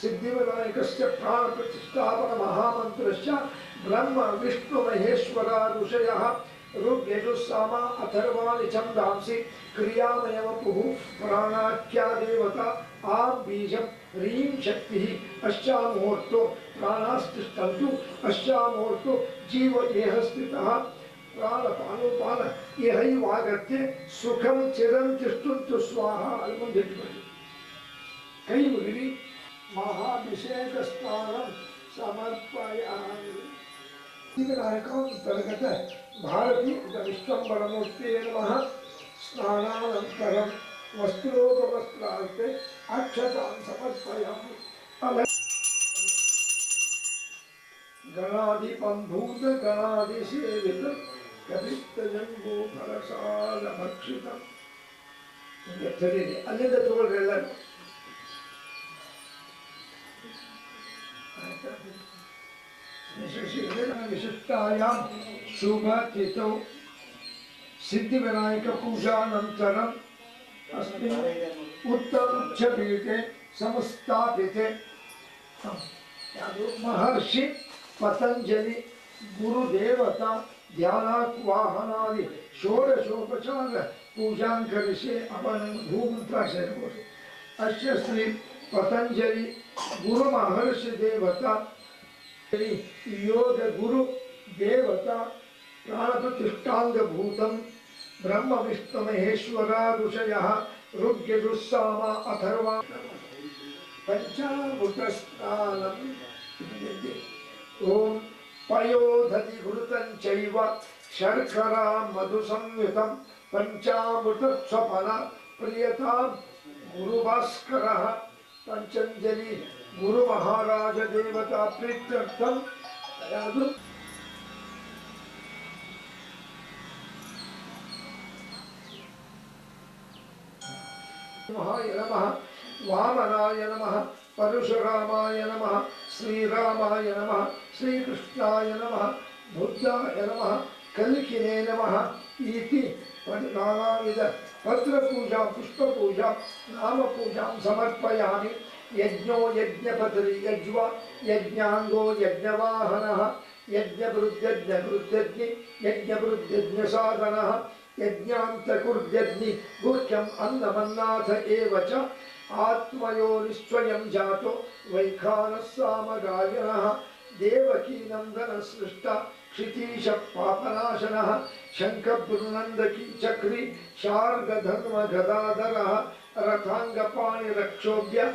सिद्धिविनायकस्य प्राणप्रतिष्ठापनमहामन्त्रस्य ब्रह्म विष्णुमहेश्वर ऋषयः ऋग्यजुस्साम अथर्वाणि छन्दांसि क्रियामयवपुः प्राणाख्या देवता आं बीजं ह्रीं शक्तिः अश्चामुहूर्तो प्राणास्तिष्ठन्तु अश्चामुहूर्तो जीव इह स्थितः ಪ್ರಾಣಪಾನೋಪಾನ ಇಹೈವಾಗತ್ಯ ಸುಖಂ ಚಿರಂ ತಿಷ್ಟುಂತು ಸ್ವಾಹ ಅಲ್ಲಿ ಮುಂದೆ ಇಟ್ಕೊಳ್ಳಿ ಕೈ ಮುಗಿರಿ महाभिषेकस्थानं समर्पयामि। नायकं तद्गत भारती विश्वम्बरमूर्ते नमः। स्नानानन्तरं वस्त्रोपवस्त्रार्थे अक्षतां समर्पयामि। गणाधिपं भूतगणाधिसेवितं कपित्तजम्बूफलसालभक्षितं अन्यत्र तोळ्गळ्ळ विशिष्टायां शुभतिथौ सिद्धिविनायकपूजानन्तरम् अस्मिन् उत्तमोच्चपीठे संस्थापिते ಯಾವುದು ಮಹರ್ಷಿ ಪತಂಜಲಿ ಗುರುದೇವತಾ ಧ್ಯಾನಾಕ್ವಾಹನಾದಿ ಷೋಡಶೋಪಚಾರ ಪೂಜಾಂಕರಿಸಿ ಅವನ ಭೂಮಂತ್ರಾಕ್ಷರ ಕೊಡಿ ಅಶ್ಯ ಶ್ರೀ ಪತಂಜಲಿ गुरु महर्षि देवता श्री योग गुरु देवता प्राणप्रतिष्ठाङ्गभूतं ब्रह्मविष्णुमहेश्वरादुषयः ऋग्यजुस्सामा, अथर्वा। पञ्चाभूतस्नानं ॐ पयोधधिघृतं चैव, शर्करा मधुसंयुतं पञ्चामृतस्वपन प्रियतां गुरुभास्करः। పంచంజలి గురు మహారాజ దేవత ప్రీత్యర్థం. రాదు నమ వామనాయ నమ. పరశురామాయ నమ. శ్రీరామాయ నమ. శ్రీకృష్ణాయ నమ. బుద్ధాయ నమ. కలికినే నమ. ఇది నానావిధ वस्त्र पूजा पुष्प पूजा नाम पूजा समर्पयामि। यज्ञो यज्ञपतिर् यज्व, यज्ञाङ्गो, यज्ञवाहनः यज्ञवृद्यज्ञवृद्यज्ञि यज्ञवृद्यज्ञसाधनः यज्ञान्तकुर्यज्ञि गुह्यम् अन्नमन्नाथ एव च। आत्मयो निश्चयं जातो वैखानः सामगायनः, देवकीनन्दनसृष्टा क्षितीश पापनाशन शंख ब्रुनंदकी चक्री शार्ग धर्म गदाधर रथांग पाणी रक्षोभ्य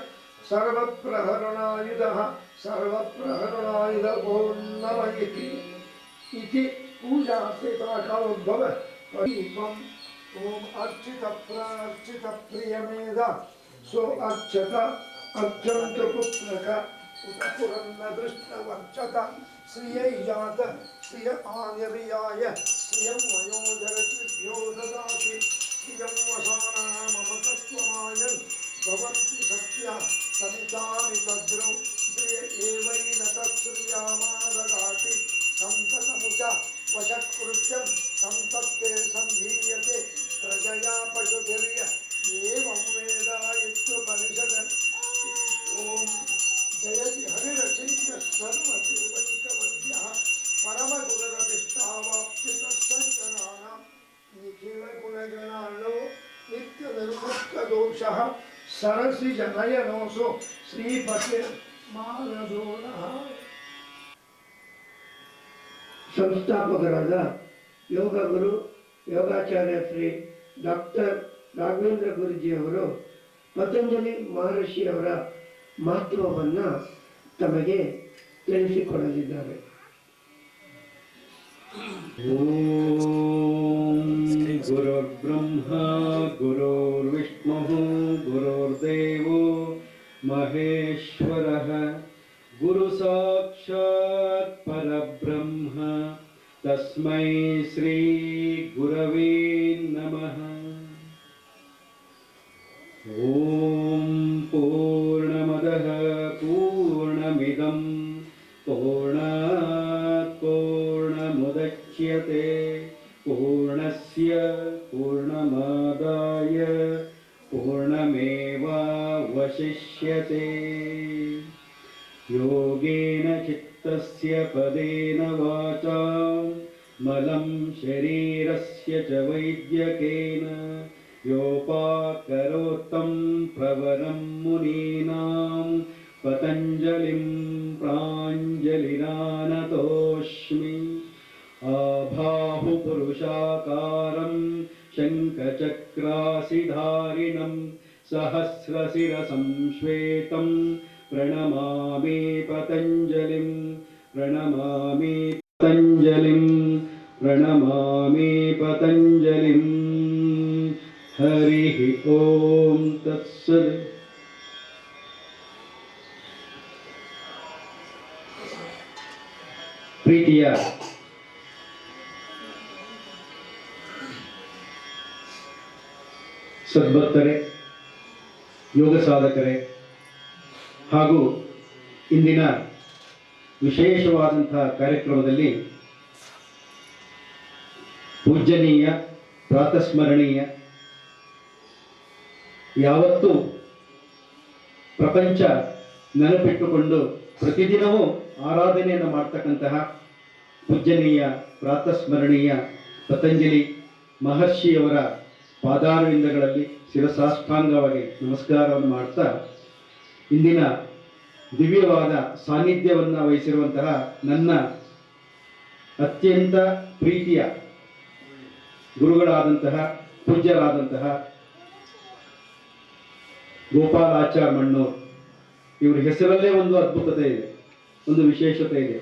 सर्व प्रहरणायुध सर्व प्रहरणायुध नम इति पूजा से प्राकालोद्भव ओम अर्चित प्रार्चित प्रियमेद सो अर्चत अर्चन्त पुत्र का उत पुरन्नदृष्टवर्चत श्रियै जात श्रिय आनिर्याय श्रियं वसाना मम तत्त्वमायन् श्रिय एवैन तत्श्रियामा ददाति सन्ततमुच वशत्कृत्यं सन्तत्ते सन्धीयते प्रजया पशुभिर्य జయతి హరిరచింత సర్వదేవైకవంద్య పరమగుణరవిష్టావాప్తితసంచనానాం నిఖిలగుణగణాలో నిత్యనిర్ముక్తదోష సరసి జనయనోసు శ్రీపతి మానదోణ ಸಂಸ್ಥಾಪಕರಾದ ಯೋಗ ಗುರು ಯೋಗಾಚಾರ್ಯ ಶ್ರೀ ಡಾಕ್ಟರ್ ರಾಘವೇಂದ್ರ ಗುರುಜಿಯವರು ಪತಂಜಲಿ ಮಹರ್ಷಿಯವರ ಮಹತ್ವವನ್ನು ತಮಗೆ ತಿಳಿಸಿಕೊಡಲಿದ್ದಾರೆ ಗುರುರ್ಬ್ರಹ್ಮ, ಗುರುರ್ವಿಷ್ಣು, ಗುರುರ್ದೇವೋ ಮಹೇಶ್ವರ. ಗುರು ಸಾಕ್ಷಾತ್ ಪರಬ್ರಹ್ಮ, ತಸ್ಮೈ ಶ್ರೀ ಗುರವೇ ನಮಃ. ಓ पदेन वाचा। मलं शरीरस्य च वैद्यकेन। योपाकरोत्तं प्रवरं मुनीनां। पतञ्जलिं प्राञ्जलिरानतोऽस्मि आभाहुपुरुषाकारं शङ्खचक्रासिधारिणं सहस्रशिरसं श्वेतं प्रणमामि पतञ्जलिं प्रणमामि पतञ्जलिं प्रणमामि पतञ्जलिं हरिः ॐ तत्सत् ಪ್ರೀತಿಯ ಸದ್ಭಕ್ತರೇ ಯೋಗ ಸಾಧಕರೇ ಹಾಗೂ ಇಂದಿನ ವಿಶೇಷವಾದಂತಹ ಕಾರ್ಯಕ್ರಮದಲ್ಲಿ ಪೂಜನೀಯ ಪ್ರಾತಸ್ಮರಣೀಯ, ಯಾವತ್ತೂ ಪ್ರಪಂಚ ನೆನಪಿಟ್ಟುಕೊಂಡು ಪ್ರತಿದಿನವೂ ಆರಾಧನೆಯನ್ನು ಮಾಡ್ತಕ್ಕಂತಹ ಪೂಜನೀಯ ಪ್ರಾತಸ್ಮರಣೀಯ ಪತಂಜಲಿ ಮಹರ್ಷಿಯವರ ಪಾದಾರವಿಂದಗಳಲ್ಲಿ ಶಿರಸಾಷ್ಟಾಂಗವಾಗಿ ನಮಸ್ಕಾರವನ್ನು ಮಾಡ್ತಾ ಇಂದಿನ ದಿವ್ಯವಾದ ಸಾನ್ನಿಧ್ಯವನ್ನು ವಹಿಸಿರುವಂತಹ ನನ್ನ ಅತ್ಯಂತ ಪ್ರೀತಿಯ ಗುರುಗಳಾದಂತಹ ಪೂಜ್ಯರಾದಂತಹ ಗೋಪಾಲಾಚಾರ್ ಮಣ್ಣೂರ್ ಇವರ ಹೆಸರಲ್ಲೇ ಒಂದು ಅದ್ಭುತತೆ ಇದೆ, ಒಂದು ವಿಶೇಷತೆ ಇದೆ.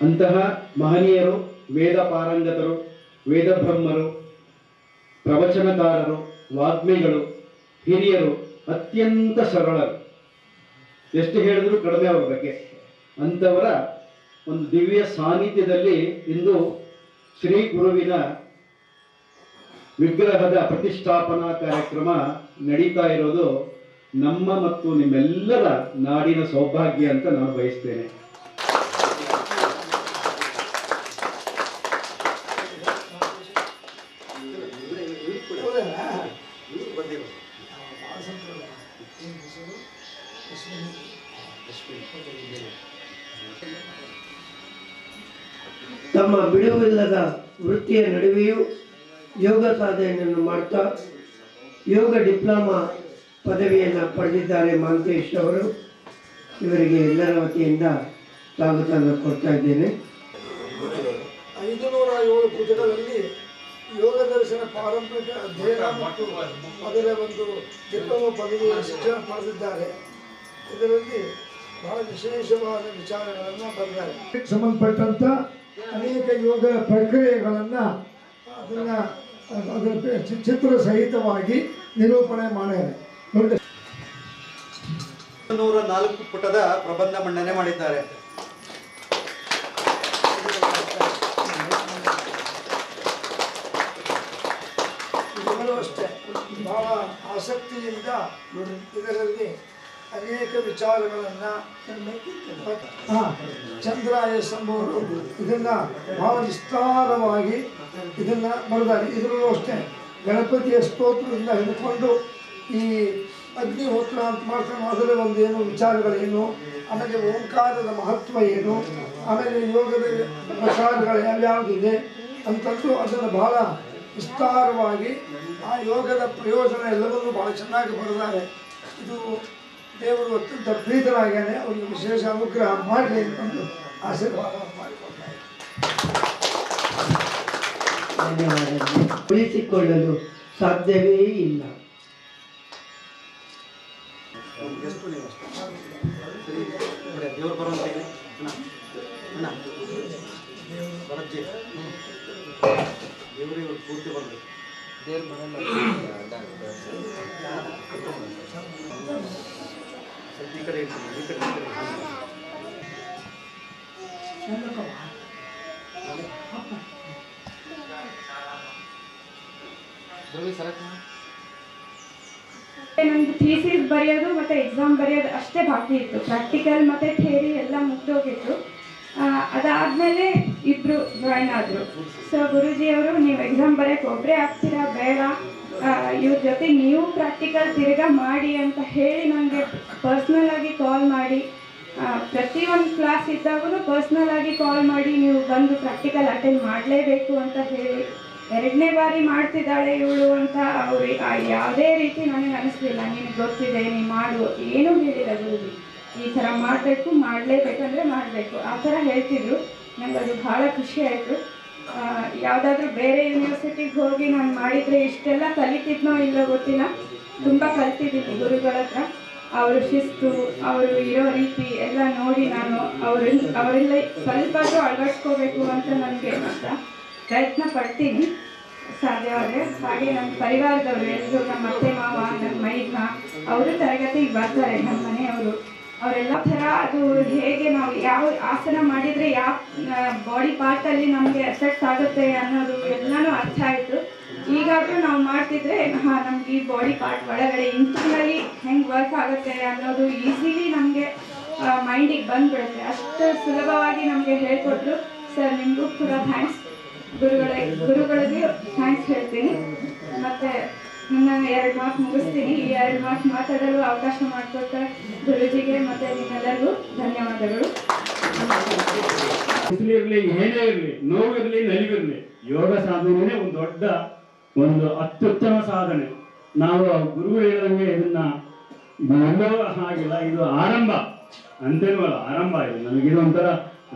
ಅಂತಹ ಮಹನೀಯರು, ವೇದ ಪಾರಂಗತರು, ವೇದ ಬ್ರಹ್ಮರು, ಪ್ರವಚನಕಾರರು, ವಾಗ್ಮಿಗಳು, ಹಿರಿಯರು ಅತ್ಯಂತ ಸರಳರು. ಎಷ್ಟು ಹೇಳಿದ್ರು ಕಡಿಮೆ ಅವರ ಬಗ್ಗೆ. ಅಂಥವರ ಒಂದು ದಿವ್ಯ ಸಾನ್ನಿಧ್ಯದಲ್ಲಿ ಇಂದು ಶ್ರೀ ಗುರುವಿನ ವಿಗ್ರಹದ ಪ್ರತಿಷ್ಠಾಪನಾ ಕಾರ್ಯಕ್ರಮ ನಡೀತಾ ಇರೋದು ನಮ್ಮ ಮತ್ತು ನಿಮ್ಮೆಲ್ಲರ ನಾಡಿನ ಸೌಭಾಗ್ಯ ಅಂತ ನಾನು ಬಯಸ್ತೇನೆ. ತಮ್ಮ ಬಿಡುವಿಲ್ಲದ ವೃತ್ತಿಯ ನಡುವೆಯೂ ಯೋಗ ಸಾಧನೆಯನ್ನು ಮಾಡ್ತಾ ಯೋಗ ಡಿಪ್ಲೊಮಾ ಪದವಿಯನ್ನು ಪಡೆದಿದ್ದಾರೆ ಮಾಂತೇಶ್ ಅವರು. ಇವರಿಗೆ ಎಲ್ಲರ ವತಿಯಿಂದ ಸ್ವಾಗತವನ್ನು ಕೊಡ್ತಾ ಇದ್ದೇನೆ. ಐದು ನೂರ ಏಳು ಯೋಗ ದರ್ಶನ ಪಾರಂಪರಿಕ ಅಧ್ಯಯನ ಮತ್ತು ಅದರ ಒಂದು ಡಿಪ್ಲೊಮಾ ಪದವಿಯ ಶಿಕ್ಷಣ ಪಡೆದಿದ್ದಾರೆ. ಇದರಲ್ಲಿ ಬಹಳ ವಿಶೇಷವಾದ ವಿಚಾರಗಳನ್ನು ಬರೆದಿದ್ದಾರೆ ಸಂಬಂಧಪಟ್ಟಂತ ಅನೇಕ ಯೋಗ ಪ್ರಕ್ರಿಯೆಗಳನ್ನ ಅದನ್ನ ಅದರ ಚಿತ್ರ ಸಹಿತವಾಗಿ ನಿರೂಪಣೆ ಮಾಡಿದ್ದಾರೆ ನೋಡಿ ನೂರ ನಾಲ್ಕು ಪುಟದ ಪ್ರಬಂಧ ಮಂಡನೆ ಮಾಡಿದ್ದಾರೆ. ಅಷ್ಟೇ. ಬಹಳ ಆಸಕ್ತಿಯಿಂದ ಇದರಲ್ಲಿ ಅನೇಕ ವಿಚಾರಗಳನ್ನು ಚಂದ್ರಾಯ ಸಂಭವರು ಇದನ್ನು ಇದನ್ನ ಬಹಳ ವಿಸ್ತಾರವಾಗಿ ಇದನ್ನ ಬರೆದಾರೆ. ಇದರಲ್ಲೂ ಅಷ್ಟೇ ಗಣಪತಿಯ ಸ್ತೋತ್ರದಿಂದ ಹಿಡ್ಕೊಂಡು ಈ ಅಗ್ನಿಹೋತ್ರ ಅಂತ ಮಾಡ್ಕೊಂಡು ಅದರ ಒಂದು ಏನು ವಿಚಾರಗಳೇನು ಆಮೇಲೆ ಓಂಕಾರದ ಮಹತ್ವ ಏನು ಆಮೇಲೆ ಯೋಗದ ಪ್ರಕಾರಗಳು ಯಾವ್ಯಾವುದಿದೆ ಅಂತಂದು ಅದನ್ನು ಬಹಳ ವಿಸ್ತಾರವಾಗಿ ಆ ಯೋಗದ ಪ್ರಯೋಜನ ಎಲ್ಲವನ್ನೂ ಬಹಳ ಚೆನ್ನಾಗಿ ಬರೆದಾರೆ. ಇದು ದೇವರು ಅತ್ಯಂತ ಪ್ರೀತರಾಗ್ಯಾನೆ ಅವರಿಗೆ ವಿಶೇಷ ಅನುಗ್ರಹ ಮಾಡಲಿ ಅಂತಂದು ಆಶೀರ್ವಾದ ಮಾಡಿಕೊಡ್ತಾರೆ. ಉಳಿಸಿಕೊಳ್ಳಲು ಸಾಧ್ಯವೇ ಇಲ್ಲ. ದೇವ್ರು ಬರುವಂತ ಅಣ್ಣ ಅಣ್ಣ. ಬರಜ್ಜಿ. ದೇವ್ರು ಪೂರ್ತಿ ಬರಬೇಕು ಸ್ವಲ್ಪ ಈ ನಂದು ಥೀಸಿಸ್ ಬರೆಯೋದು ಮತ್ತೆ ಎಕ್ಸಾಮ್ ಬರೆಯೋದು ಅಷ್ಟೇ ಬಾಕಿ ಇತ್ತು. ಪ್ರಾಕ್ಟಿಕಲ್ ಮತ್ತೆ ಥಿಯರಿ ಎಲ್ಲ ಮುಗ್ದೋಗಿತ್ತು. ಅದಾದಮೇಲೆ ಇಬ್ಬರು ಜಾಯ್ನ್ ಆದರು. ಸೊ ಗುರೂಜಿಯವರು, ನೀವು ಎಕ್ಸಾಮ್ ಬರೆಯೋಕೆ ಒಬ್ಬರೇ ಆಗ್ತೀರಾ? ಬೇಡ. ಇವ್ರ ಜೊತೆ ನೀವು ಪ್ರಾಕ್ಟಿಕಲ್ ತಿರ್ಗಾ ಮಾಡಿ ಅಂತ ಹೇಳಿ ನನಗೆ ಪರ್ಸ್ನಲ್ ಆಗಿ ಕಾಲ್ ಮಾಡಿ. ಪ್ರತಿಯೊಂದು ಕ್ಲಾಸ್ ಇದ್ದಾಗೂ ಪರ್ಸ್ನಲ್ ಆಗಿ ಕಾಲ್ ಮಾಡಿ, ನೀವು ಬಂದು ಪ್ರಾಕ್ಟಿಕಲ್ ಅಟೆಂಡ್ ಮಾಡಲೇಬೇಕು ಅಂತ ಹೇಳಿ. ಎರಡನೇ ಬಾರಿ ಮಾಡ್ತಿದ್ದಾಳೆ ಇವಳು ಅಂತ ಅವ್ರು ಯಾವುದೇ ರೀತಿ ನನಗೆ ಅನಿಸ್ತಿಲ್ಲ ನಿನಗೆ ಗೊತ್ತಿದೆ ನೀನು ಮಾಡು, ಏನೂ ಹೇಳಿಲ್ಲ ಗುರುಜಿ. ಈ ಥರ ಮಾಡಬೇಕು, ಮಾಡಲೇಬೇಕಂದ್ರೆ ಮಾಡಬೇಕು. ಆ ಥರ ಹೇಳ್ತಿದ್ರು. ನನಗದು ಭಾಳ ಖುಷಿ ಆಯಿತು. ಯಾವುದಾದ್ರೂ ಬೇರೆ ಯೂನಿವರ್ಸಿಟಿಗೆ ಹೋಗಿ ನಾನು ಮಾಡಿದರೆ ಇಷ್ಟೆಲ್ಲ ಕಲಿತಿದ್ನೋ ಇಲ್ಲೋ ಗೊತ್ತಿಲ್ಲ. ತುಂಬ ಕಲ್ತಿದ್ದೀನಿ ಗುರುಗಳ ಹತ್ರ. ಅವರು ಶಿಸ್ತು, ಅವರು ಇರೋ ರೀತಿ ಎಲ್ಲ ನೋಡಿ ನಾನು ಅವರಿಂದ ಅವರೆಲ್ಲ ಸ್ವಲ್ಪಾದ್ರೂ ಅಳವಡಿಸ್ಕೋಬೇಕು ಅಂತ ನನಗೆ ಮಾತ್ರ ಪ್ರಯತ್ನ ಪಡ್ತೀನಿ. ಸಾಧ್ಯವಾದರೆ ಹಾಗೆ ನನ್ನ ಪರಿವಾರದವರು ಎಲ್ಲರೂ ನಮ್ಮ ಅತ್ತೆ ಮಾವ ನನ್ನ ಮೈದ್ನ, ಅವರು ತರಗತಿಗೆ ಬರ್ತಾರೆ ನಮ್ಮ ಮನೆಯವರು. ಅವರೆಲ್ಲ ಥರ ಅದು ಹೇಗೆ ನಾವು ಯಾವ ಆಸನ ಮಾಡಿದರೆ ಯಾವ ಬಾಡಿ ಪಾರ್ಟಲ್ಲಿ ನಮಗೆ ಎಫೆಕ್ಟ್ ಆಗುತ್ತೆ ಅನ್ನೋದು ಎಲ್ಲನೂ ಅರ್ಥ ಆಯಿತು. ಈಗಾದರೂ ನಾವು ಮಾಡ್ತಿದ್ರೆ, ಹಾಂ, ನಮ್ಗೆ ಈ ಬಾಡಿ ಪಾರ್ಟ್ ಒಳಗಡೆ ಇಂಟರ್ನಲ್ಲಿ ಹೆಂಗೆ ವರ್ಕ್ ಆಗುತ್ತೆ ಅನ್ನೋದು ಈಸಿಲಿ ನಮಗೆ ಮೈಂಡಿಗೆ ಬಂದ್ಬಿಡುತ್ತೆ. ಅಷ್ಟು ಸುಲಭವಾಗಿ ನಮಗೆ ಹೇಳ್ಕೊಟ್ರು. ಸರ್, ನಿಮಗೂ ಕೂಡ ಥ್ಯಾಂಕ್ಸ್ ಗುರುಗಳ, ಗುರುಗಳಿಗೆ ಥ್ಯಾಂಕ್ಸ್ ಹೇಳ್ತೀನಿ. ಮತ್ತು ನನ್ನ ಎರಡು ಮಾತು ಮುಗಿಸ್ತೀನಿ. ಈ ಎರಡು ಮಾತು ಮಾತಾಡಲು ಅವಕಾಶ ಮಾಡಿಕೊಟ್ಟ ಗುರುಜಿಗೆ ಮತ್ತೆ ನಿಮ್ಮೆಲ್ಲರಿಗೂ ಧನ್ಯವಾದಗಳು. ಇರಲಿ, ಏನೇ ಇರಲಿ, ನೋವಿರಲಿ, ನಲಿವಿರಲಿ, ಯೋಗ ಸಾಧನೆ ಒಂದು ದೊಡ್ಡ ಒಂದು ಅತ್ಯುತ್ತಮ ಸಾಧನೆ. ನಾವು ಗುರುಗಳು ಹೇಳಿದಂಗೆ ಇದನ್ನ ಎಲ್ಲರೂ ಹಾಗಿಲ್ಲ, ಇದು ಆರಂಭ. ಅಂತೇನವಲ್ಲ ಆರಂಭ ಇದು. ನಮಗಿದೊಂಥರ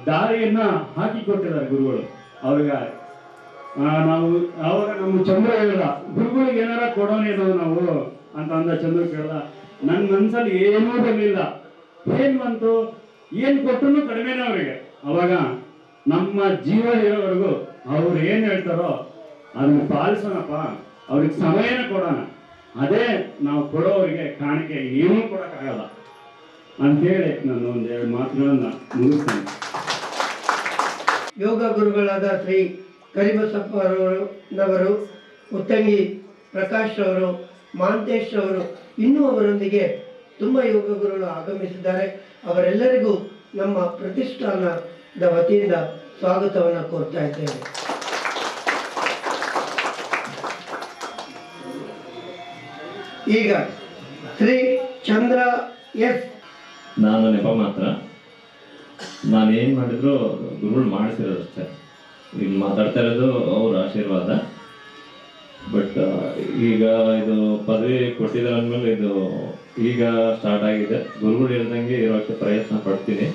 ದಾರಿಯನ್ನ ಹಾಕಿ ಕೊಟ್ಟಿದ್ದಾರೆ ಗುರುಗಳು. ಅವ್ರಿಗೆ ನಾವು ಅವಾಗ ನಮ್ಮ ಚಂದ್ರ ಹೇಳಿದ, ಗುರುಗಳಿಗೆ ಏನಾರ ಕೊಡೋನೇನೋ ನಾವು, ಅಂತ ಅಂದ ಚಂದ್ರ ಕೇಳ್ದ. ನನ್ನ ಮನ್ಸಲ್ಲಿ ಏನೂ ಬರಲಿಲ್ಲ ಏನ್ ಬಂತು ಏನ್ ಕೊಟ್ಟರು ಕಡಿಮೆನೇ ಅವರಿಗೆ. ಅವಾಗ ನಮ್ಮ ಜೀವ ಇರೋವರೆಗೂ ಅವ್ರು ಏನ್ ಹೇಳ್ತಾರೋ ಅದನ್ನ ಪಾಲಿಸೋಣಪ್ಪ. ಅವ್ರಿಗೆ ಸಮಯನ ಕೊಡೋಣ. ಅದೇ ನಾವು ಕೊಡೋರಿಗೆ ಕಾಣಿಕೆ ಏನೂ ಕೊಡಕ್ಕಾಗಲ್ಲ. ಅಂತೇಳಿ ನಾನು ಒಂದೆರಡು ಮಾತುಗಳನ್ನ ಮುಗಿಸ್ತೇನೆ. ಯೋಗ ಗುರುಗಳಾದ ಶ್ರೀ ಕರಿಬಸಪ್ಪ ಅವರು ನವರು ಉತ್ತಂಗಿ ಪ್ರಕಾಶ್ ಅವರು, ಮಾಂತೇಶ್ ಅವರು ಇನ್ನೂ ಅವರೊಂದಿಗೆ ತುಂಬ ಯೋಗ ಗುರುಗಳು ಆಗಮಿಸಿದ್ದಾರೆ. ಅವರೆಲ್ಲರಿಗೂ ನಮ್ಮ ಪ್ರತಿಷ್ಠಾನದ ವತಿಯಿಂದ ಸ್ವಾಗತವನ್ನು ಕೋರ್ತಾ ಇದ್ದೇವೆ ಈಗ ಶ್ರೀ ಚಂದ್ರ ಎಸ್. ನಾನು ನೆಪ ಮಾತ್ರ. ನಾನು ಏನು ಮಾಡಿದ್ರು ಗುರುಗಳು ಮಾಡಿಸಿರೋದು ಅಷ್ಟೇ. ಇಲ್ಲಿ ಮಾತಾಡ್ತಾ ಇರೋದು ಅವ್ರ ಆಶೀರ್ವಾದ. ಬಟ್ ಈಗ ಇದು ಪದವಿ ಕೊಟ್ಟಿದ್ದಾರೆ ಅಂದಮೇಲೆ ಇದು ಈಗ ಸ್ಟಾರ್ಟ್ ಆಗಿದೆ. ಗುರುಗಳು ಹೇಳ್ದಂಗೆ ಇರೋಕ್ಕೆ ಪ್ರಯತ್ನ ಪಡ್ತೀನಿ.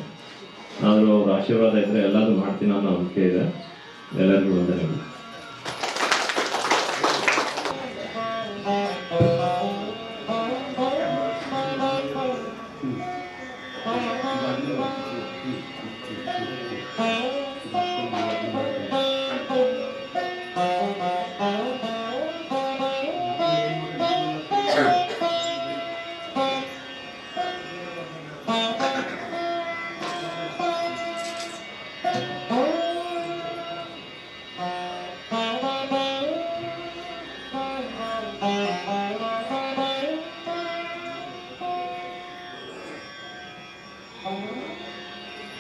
ಆದರೂ ಅವ್ರ ಆಶೀರ್ವಾದ ಇದ್ದರೆ ಎಲ್ಲದೂ ಮಾಡ್ತೀನಿ ಅನ್ನೋ ನಂಬಿಕೆ ಇದೆ. ಎಲ್ಲರಿಗೂ ವಂದನೆಗಳು.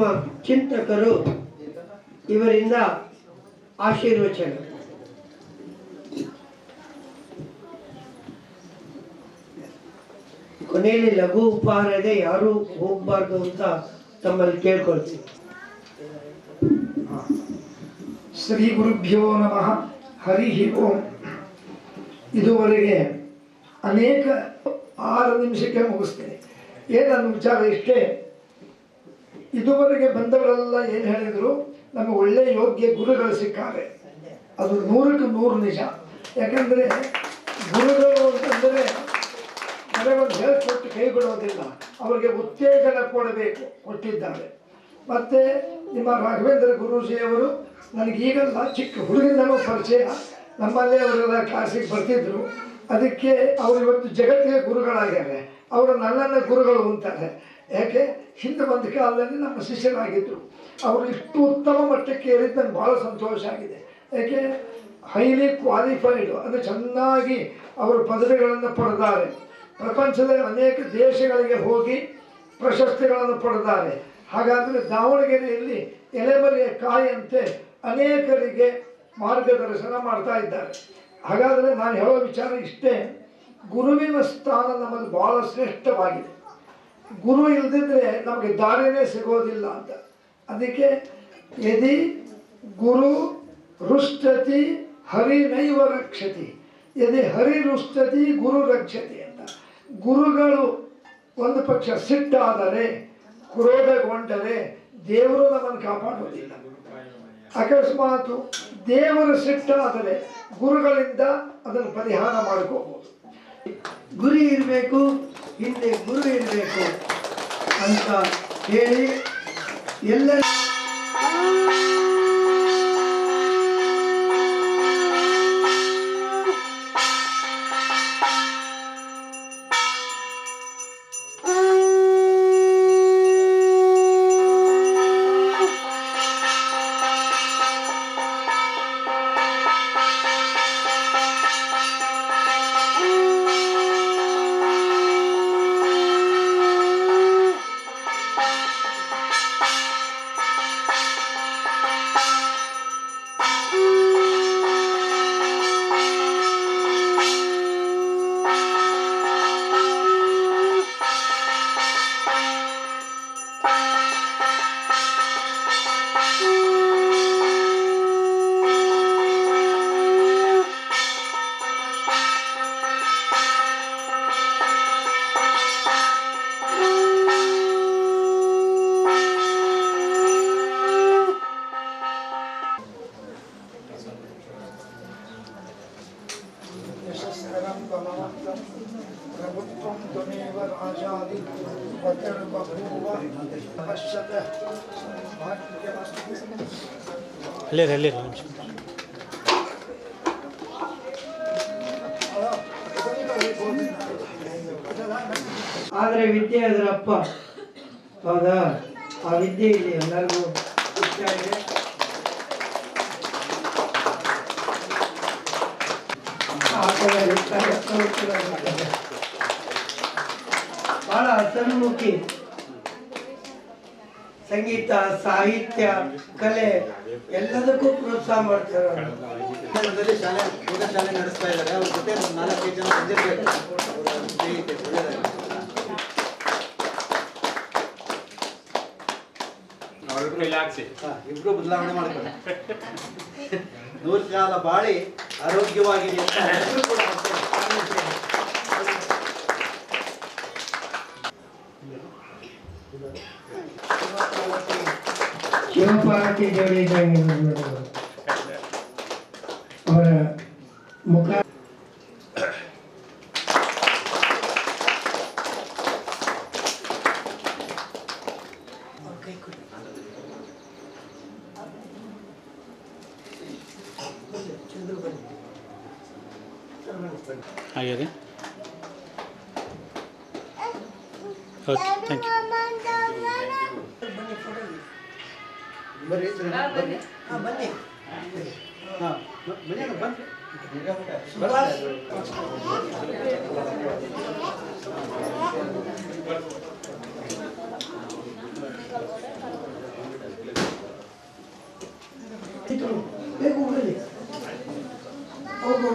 ಆಧ್ಯಾತ್ಮ ಚಿಂತಕರು ಇವರಿಂದ ಆಶೀರ್ವಚನ. ಕೊನೆಯಲ್ಲಿ ಲಘು ಉಪಹಾರ ಇದೆ, ಯಾರೂ ಹೋಗ್ಬಾರ್ದು ಅಂತ ತಮ್ಮಲ್ಲಿ ಕೇಳ್ಕೊಳ್ತೀವಿ ಶ್ರೀ ಗುರುಭ್ಯೋ ನಮಃ, ಹರಿ ಓಂ. ಇದುವರೆಗೆ ಅನೇಕ ಆರು ನಿಮಿಷಕ್ಕೆ ಮುಗಿಸ್ತೇನೆ. ಏನು ನನ್ನ ವಿಚಾರ ಇಷ್ಟೇ? ಇದುವರೆಗೆ ಬಂದವರೆಲ್ಲ ಏನು ಹೇಳಿದರು? ನಮಗೆ ಒಳ್ಳೆಯ ಯೋಗ್ಯ ಗುರುಗಳು ಸಿಕ್ಕಾರೆ. ಅದು ನೂರಕ್ಕೆ ನೂರು ನಿಜ. ಯಾಕಂದರೆ ಗುರುಗಳು ಅಂತಂದರೆ ಒಂದು ಹೇಳ್ಕೊಟ್ಟು ಕೈ ಬಿಡೋದಿಲ್ಲ. ಅವರಿಗೆ ಉತ್ತೇಜನ ಕೊಡಬೇಕು, ಕೊಟ್ಟಿದ್ದಾರೆ. ಮತ್ತು ನಿಮ್ಮ ರಾಘವೇಂದ್ರ ಗುರೂಜಿಯವರು ನನಗೀಗಲ್ಲ ಚಿಕ್ಕ ಹುಡುಗಿಂದನೂ ಪರಿಚಯ. ನಮ್ಮಲ್ಲೇ ಅವರೆಲ್ಲ ಕ್ಲಾಸಿಗೆ ಬರ್ತಿದ್ರು. ಅದಕ್ಕೆ ಅವರು ಇವತ್ತು ಜಗತ್ತಿಗೆ ಗುರುಗಳಾಗ್ಯಾರೆ. ಅವರು ನನ್ನನ್ನು ಗುರುಗಳು ಅಂತಾರೆ. ಯಾಕೆ ಹಿಂದೆ ಬಂದ ಕಾಲದಲ್ಲಿ ನಮ್ಮ ಶಿಷ್ಯರಾಗಿದ್ದರು ಅವರು ಇಷ್ಟು ಉತ್ತಮ ಮಟ್ಟಕ್ಕೆ ಏರಿದ್ದು ನಂಗೆ ಭಾಳ ಸಂತೋಷ ಆಗಿದೆ. ಯಾಕೆ ಹೈಲಿ ಕ್ವಾಲಿಫೈಡ್ ಅಂದರೆ ಚೆನ್ನಾಗಿ ಅವರು ಪದವಿಗಳನ್ನು ಪಡೆದಾರೆ. ಪ್ರಪಂಚದ ಅನೇಕ ದೇಶಗಳಿಗೆ ಹೋಗಿ ಪ್ರಶಸ್ತಿಗಳನ್ನು ಪಡೆದಾರೆ. ಹಾಗಾದರೆ ದಾವಣಗೆರೆಯಲ್ಲಿ ಎಲೆಮರೆಯ ಕಾಯಿಯಂತೆ ಅನೇಕರಿಗೆ ಮಾರ್ಗದರ್ಶನ ಮಾಡ್ತಾ ಇದ್ದಾರೆ. ಹಾಗಾದರೆ ನಾನು ಹೇಳೋ ವಿಚಾರ ಇಷ್ಟೇ. ಗುರುವಿನ ಸ್ಥಾನ ನಮ್ಮದು ಭಾಳ ಶ್ರೇಷ್ಠವಾಗಿದೆ. ಗುರು ಇಲ್ದಿದ್ರೆ ನಮಗೆ ದಾರಿನೇ ಸಿಗೋದಿಲ್ಲ ಅಂತ. ಅದಕ್ಕೆ ಯದಿ ಗುರು ರುಷ್ಟತಿ ಹರಿನೈವ ರಕ್ಷತಿ. ಯದಿ ಹರಿ ರುಷ್ಟತಿ ಗುರು ರಕ್ಷತಿ ಅಂತ. ಗುರುಗಳು ಒಂದು ಪಕ್ಷ ಸಿಟ್ಟಾದರೆ, ಕ್ರೋಧಗೊಂಡರೆ ದೇವರು ನಮ್ಮನ್ನು ಕಾಪಾಡೋದಿಲ್ಲ ಅಕಸ್ಮಾತ್ ದೇವರು ಸಿಟ್ಟಾದರೆ ಗುರುಗಳಿಂದ ಅದನ್ನು ಪರಿಹಾರ ಮಾಡ್ಕೋಬಹುದು ಗುರಿ ಇರಬೇಕು ಹಿಂದೆ ಗುರು ಇರಬೇಕು ಅಂತ ಹೇಳಿ ಎಲ್ಲ ಪಶ್ಯತ ಭಾಗ್ಯಮಸ್ತಿ ಅಲ್ಲೇ ಅಲ್ಲೇ ನಿಮಿಷ. ಆದರೆ ವಿದ್ಯೆ ಅದರ ಅಪ್ಪ. ಹೌದಾ? ಆ ವಿದ್ಯೆ ಇದೆ, ಎಲ್ಲರಿಗೂ ಇಷ್ಟ ಇದೆ. ಬಹಳ ಹಸನ್ಮುಖಿ ಸಂಗೀತ ಸಾಹಿತ್ಯ ಕಲೆ ಎಲ್ಲದಕ್ಕೂ ಪ್ರೋತ್ಸಾಹ ಮಾಡ್ತಾರೆ ಶಾಲೆ ಶಾಲೆ ನಡೆಸ್ತಾ ಇದ್ದಾರೆ. ಅವ್ರ ಜೊತೆ ಒಂದು ನಾಲ್ಕೈದು ಜನ ಬಂದಿರಬೇಕು. ಹಾ, ಇಬ್ರು ಬದಲಾವಣೆ ಮಾಡ್ತಾರೆ ನೂರು ಕಾಲ ಬಾಳಿ ಆರೋಗ್ಯವಾಗಿದೆ ಅಂತ ಎಲ್ರೂ ಕೂಡ ಶಿವಪಾರ್ವತಿ ಜೋಡಿ ಇದ್ದಂಗೆ ಇದೆ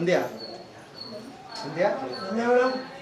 ಹರಿ ಓಂ ತತ್ಸತ್. ಸಣ್ಣ ಗಾಡಿ ಇಲ್ಲಿದೆ ಸಂಧ್ಯಾ ಸಂಧ್ಯಾ